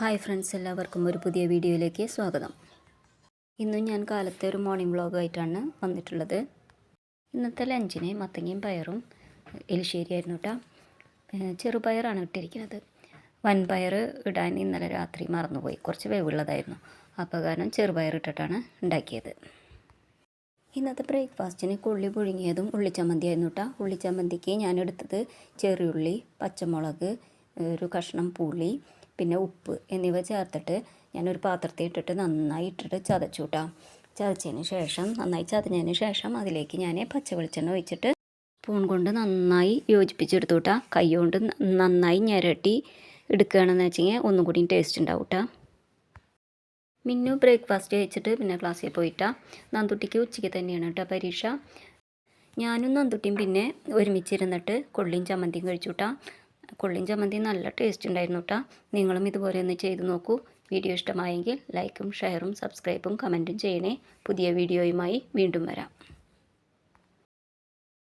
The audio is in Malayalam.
ഹായ് ഫ്രണ്ട്സ് എല്ലാവർക്കും ഒരു പുതിയ വീഡിയോയിലേക്ക് സ്വാഗതം. ഇന്നും ഞാൻ കാലത്തെ ഒരു മോർണിംഗ് വ്ളോഗായിട്ടാണ് വന്നിട്ടുള്ളത്. ഇന്നത്തെ ലഞ്ചിന് മത്തങ്ങയും പയറും എലിശ്ശേരി ആയിരുന്നു കേട്ടോ ചെറുപയറാണ് ഇട്ടിരിക്കുന്നത്. വൻപയർ ഇടാൻ ഇന്നലെ രാത്രി മറന്നുപോയി. കുറച്ച് വേവുള്ളതായിരുന്നു. അപ്പോൾ കാരണം ചെറുപയർ ഇട്ടിട്ടാണ് ഉണ്ടാക്കിയത്. ഇന്നത്തെ ബ്രേക്ക്ഫാസ്റ്റിന് കുള്ളി പുഴുങ്ങിയതും ഉള്ളിച്ചമ്മന്തിയായിരുന്നു കേട്ടോ ഉള്ളിച്ചമ്മന്തിക്ക് ഞാൻ എടുത്തത് ചെറിയുള്ളി പച്ചമുളക് ഒരു കഷ്ണം പുളി പിന്നെ ഉപ്പ് എന്നിവ ചേർത്തിട്ട് ഞാനൊരു പാത്രത്തിൽ ഇട്ടിട്ട് നന്നായി ഇട്ടിട്ട് ചതച്ചു കേട്ടോ ചതച്ചതിന് ശേഷം നന്നായി ചതഞ്ഞതിന് ശേഷം അതിലേക്ക് ഞാൻ പച്ച വെളിച്ചെണ്ണ ഒഴിച്ചിട്ട് സ്പൂൺ കൊണ്ട് നന്നായി യോജിപ്പിച്ചെടുത്തു കേട്ടോ കൈ കൊണ്ട് നന്നായി ഞരട്ടി എടുക്കുകയാണെന്ന് വെച്ചെങ്കിൽ ഒന്നും കൂടി ടേസ്റ്റ് ഉണ്ടാവും കേട്ടോ മിന്നു ബ്രേക്ക്ഫാസ്റ്റ് കഴിച്ചിട്ട് പിന്നെ ക്ലാസ്സിൽ പോയിട്ടാ. നന്തുട്ടിക്ക് ഉച്ചയ്ക്ക് തന്നെയാണ് കേട്ടോ പരീക്ഷ. ഞാനും നന്തുട്ടിയും പിന്നെ ഒരുമിച്ചിരുന്നിട്ട് കൊള്ളിയും ചമ്മന്തിയും കഴിച്ചു കേട്ടാ ചമ്മന്തി നല്ല ടേസ്റ്റ് ഉണ്ടായിരുന്നു കേട്ടോ നിങ്ങളും ഇതുപോലെ ഒന്ന് ചെയ്ത് നോക്കൂ. വീഡിയോ ഇഷ്ടമായെങ്കിൽ ലൈക്കും ഷെയറും സബ്സ്ക്രൈബും കമന്റും ചെയ്യണേ. പുതിയ വീഡിയോയുമായി വീണ്ടും വരാം.